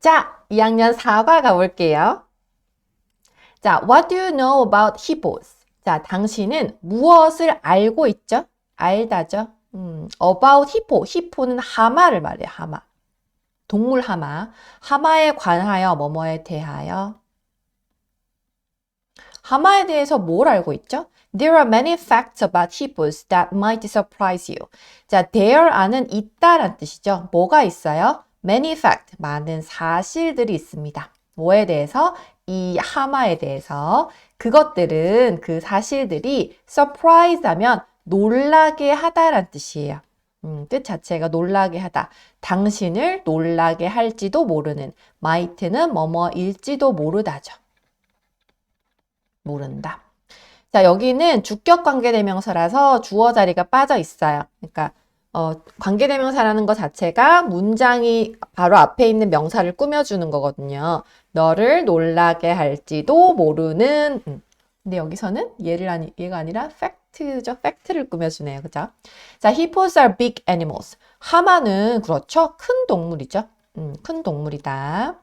자, 2학년 4과 가볼게요. 자, what do you know about hippos? 자, 당신은 무엇을 알고 있죠? 알다죠? 음, about hippo. hippo는 하마를 말해요, 하마. 동물 하마. 하마에 관하여, 뭐뭐에 대하여. 하마에 대해서 뭘 알고 있죠? There are many facts about hippos that might surprise you. 자, there are는 있다란 뜻이죠. 뭐가 있어요? Many fact, 많은 사실들이 있습니다. 뭐에 대해서? 이 하마에 대해서. 그것들은, 그 사실들이 surprise 하면 놀라게 하다란 뜻이에요. 음, 뜻 자체가 놀라게 하다. 당신을 놀라게 할지도 모르는. might는 뭐뭐일지도 모르다죠. 모른다. 자, 여기는 주격 관계 대명사라서 주어 자리가 빠져 있어요. 그러니까 어, 관계대명사라는 것 자체가 문장이 바로 앞에 있는 명사를 꾸며주는 거거든요. 너를 놀라게 할지도 모르는. 음. 근데 여기서는 얘를 아니, 얘가 아니라 팩트죠. 팩트를 꾸며주네요. 그죠? 자, hippos are big animals. 하마는 그렇죠. 큰 동물이죠. 음, 큰 동물이다.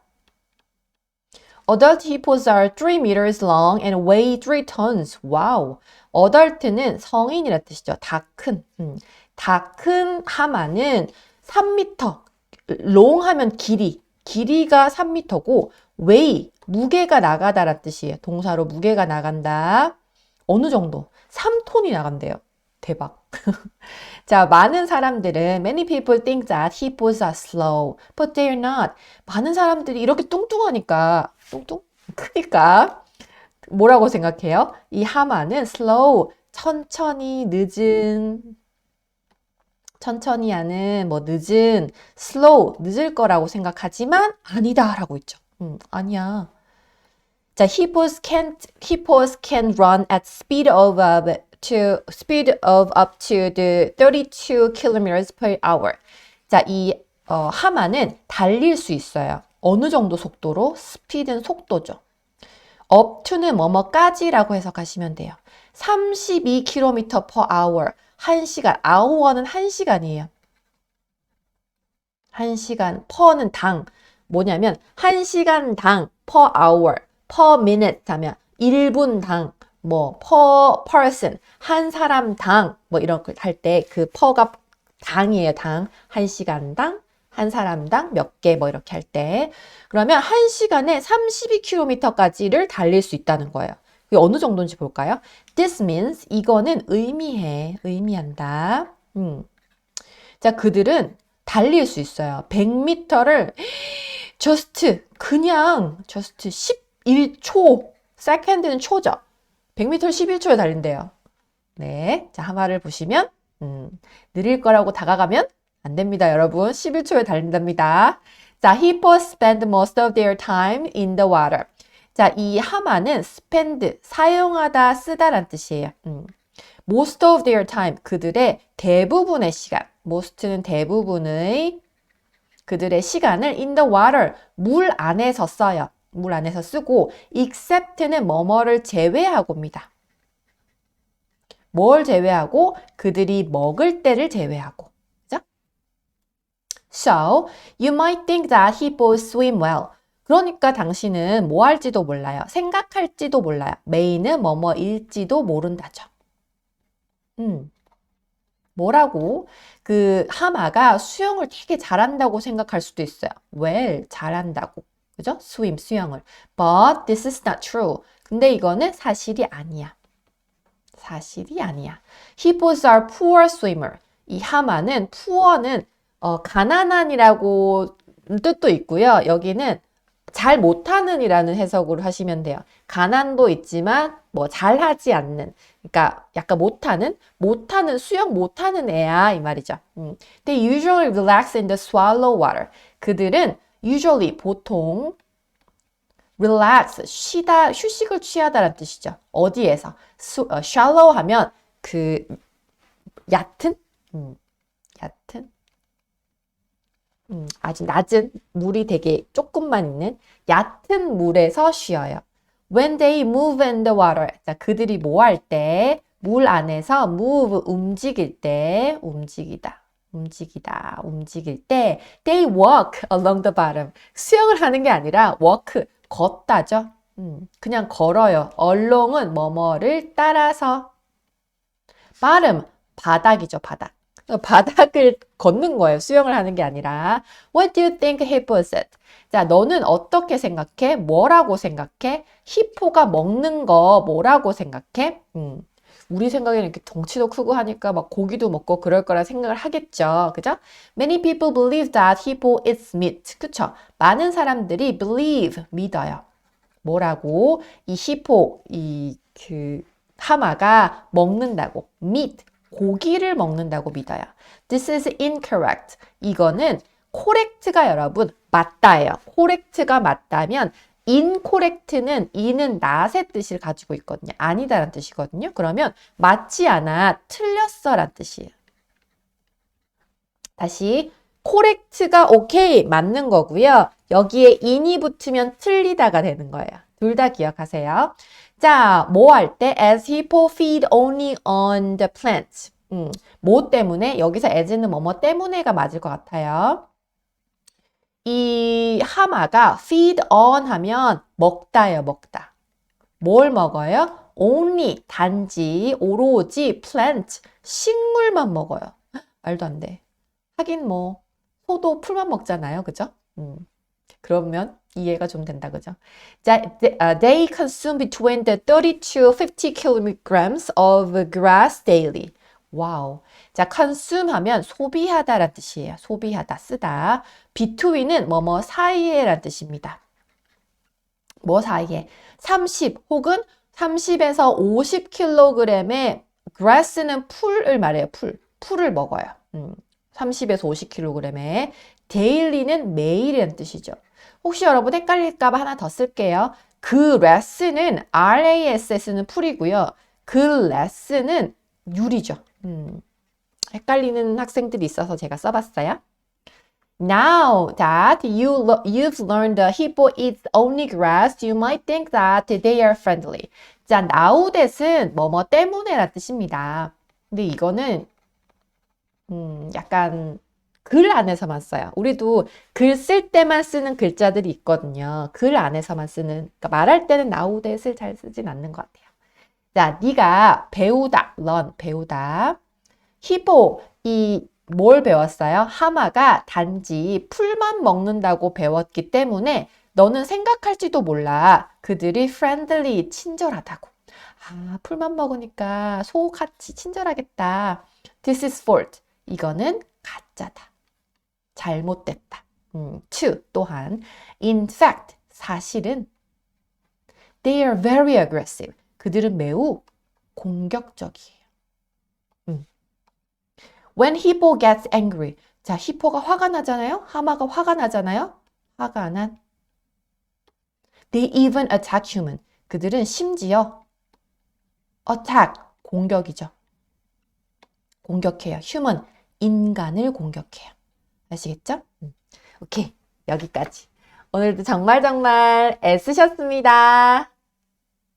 Adult hippos are 3 meters long and weigh 3 tons. 와우. adult는 성인이라 뜻이죠. 다 큰. 음. 다 큰 하마는 3m. long 하면 길이. 길이가 3m고 weigh 무게가 나가다라 뜻이에요. 동사로 무게가 나간다. 어느 정도? 3톤이 나간대요. 대박. 자, 많은 사람들은 many people think that hippos are slow, but they're not. 많은 사람들이 이렇게 뚱뚱하니까 뚱뚱 크니까 뭐라고 생각해요? 이 하마는 slow, 천천히 늦은 천천히 하는 뭐 늦은 slow 늦을 거라고 생각하지만 아니다라고 있죠. 음, 아니야. 자, hippos can hippos can run at speed of uh, to speed of up to the 32 kilometers per hour. 자, 이 어, 하마는 달릴 수 있어요. 어느 정도 속도로? 스피드는 속도죠. up to는 뭐뭐까지라고 해석하시면 돼요. 32km per hour. 1시간. hour는 1시간이에요. 1시간. per는 당. 뭐냐면 1시간당 per hour, per minute 하면 1분당 뭐 per person 한 사람당 뭐 이런 걸 할 때 그 per가 당이에요. 당. 1시간당 한 사람당 몇 개 뭐 이렇게 할 때. 그러면 1시간에 32km까지를 달릴 수 있다는 거예요. 어느 정도인지 볼까요? This means 이거는 의미해. 의미한다. 음. 자, 그들은 달릴 수 있어요. 100m를 just 그냥 just 11초. second는 초죠. 100m 11초에 달린대요. 네. 자, 하마를 보시면 음, 느릴 거라고 다가가면 안 됩니다, 여러분. 11초에 달린답니다. 자, hippos spend most of their time in the water. 자, 이 하마는 spend, 사용하다, 쓰다란 뜻이에요. 음. most of their time, 그들의 대부분의 시간. most는 대부분의 그들의 시간을 in the water, 물 안에서 써요. 물 안에서 쓰고 except는 뭐뭐를 제외하고입니다. 뭘 제외하고? 그들이 먹을 때를 제외하고. So, you might think that hippos swim well. 그러니까 당신은 뭐 할지도 몰라요. 생각할지도 몰라요. 메인은 뭐뭐일지도 모른다죠. 음. 뭐라고? 그 하마가 수영을 되게 잘한다고 생각할 수도 있어요. well, 잘한다고. 그죠? swim, 수영을. But this is not true. 근데 이거는 사실이 아니야. 사실이 아니야. Hippos are poor swimmer. 이 하마는 poor는 어, 가난한이라고 뜻도 있고요. 여기는 잘 못하는이라는 해석으로 하시면 돼요. 가난도 있지만 뭐 잘하지 않는, 그러니까 약간 못하는, 못하는 수영 못하는 애야 이 말이죠. 음. They usually relax in the swallow water. 그들은 usually 보통 relax 쉬다 휴식을 취하다라는 뜻이죠. 어디에서 수, 어, shallow 하면 그 얕은 음, 음, 아주 낮은 물이 되게 조금만 있는 얕은 물에서 쉬어요. When they move in the water. 자, 그들이 뭐 할 때? 물 안에서 move 움직일 때 움직이다. 움직이다, 움직일 때 they walk along the bottom. 수영을 하는 게 아니라 walk, 걷다죠. 음, 그냥 걸어요. along은 뭐뭐를 따라서. bottom, 바닥이죠, 바닥. 바닥을 걷는 거예요. 수영을 하는 게 아니라. What do you think hippo said? 자, 너는 어떻게 생각해? 뭐라고 생각해? 히포가 먹는 거 뭐라고 생각해? 음, 우리 생각에는 이렇게 덩치도 크고 하니까 막 고기도 먹고 그럴 거라 생각을 하겠죠. 그죠? Many people believe that hippo eats meat. 그쵸? 많은 사람들이 believe, 믿어요. 뭐라고? 이 히포, 이 그 하마가 먹는다고. meat, 고기를 먹는다고 믿어요. This is incorrect. 이거는 correct가 여러분 맞다예요. correct가 맞다면 incorrect는 이는 not의 뜻을 가지고 있거든요. 아니다란 뜻이거든요. 그러면 맞지 않아, 틀렸어란 뜻이에요. 다시 correct가 오케이 맞는 거고요. 여기에 in이 붙으면 틀리다가 되는 거예요. 둘 다 기억하세요. 자, 뭐 할 때 as hippo feed only on the plants. 음, 뭐 때문에 여기서 as는 뭐뭐 때문에가 맞을 것 같아요. 이 하마가 feed on 하면 먹다요, 먹다. 뭘 먹어요? only 단지 오로지 plant 식물만 먹어요. 말도 안 돼. 하긴 뭐 소도 풀만 먹잖아요, 그죠? 음. 그러면 이해가 좀 된다, 그죠? uh, they consume between the 30 to 50 kilograms of grass daily. 와우. 자, consume 하면 소비하다란 뜻이에요. 소비하다, 쓰다. between은 뭐뭐 사이에란 뜻입니다. 뭐 사이에? 30 혹은 30에서 50kg의 grass는 풀을 말해요. 풀. 풀을 먹어요. 음, 30에서 50kg의 daily는 매일이라는 뜻이죠. 혹시 여러분 헷갈릴까봐 하나 더 쓸게요. 그 레스는 RASS는 풀이고요. 그 레스는 유리죠. 음, 헷갈리는 학생들이 있어서 제가 써봤어요. Now that you you've learned the hippo eats only grass, you might think that they are friendly. 자, now that은 뭐뭐 때문에라 뜻입니다. 근데 이거는 음, 약간 글 안에서만 써요. 우리도 글 쓸 때만 쓰는 글자들이 있거든요. 글 안에서만 쓰는. 그러니까 말할 때는 that을 잘 쓰진 않는 것 같아요. 자, 네가 배우다, learn, 배우다. 히보, 이 뭘 배웠어요? 하마가 단지 풀만 먹는다고 배웠기 때문에 너는 생각할지도 몰라. 그들이 friendly, 친절하다고. 아, 풀만 먹으니까 소같이 친절하겠다. This is fault. 이거는 가짜다. 잘못됐다. 음, to 또한 in fact 사실은 they are very aggressive. 그들은 매우 공격적이에요. 음. When hippo gets angry. 자, 히포가 화가 나잖아요. 하마가 화가 나잖아요. 화가 난. They even attack human. 그들은 심지어 attack 공격이죠. 공격해요. human 인간을 공격해요. 아시겠죠? 음. 오케이 여기까지. 오늘도 정말 정말 애쓰셨습니다.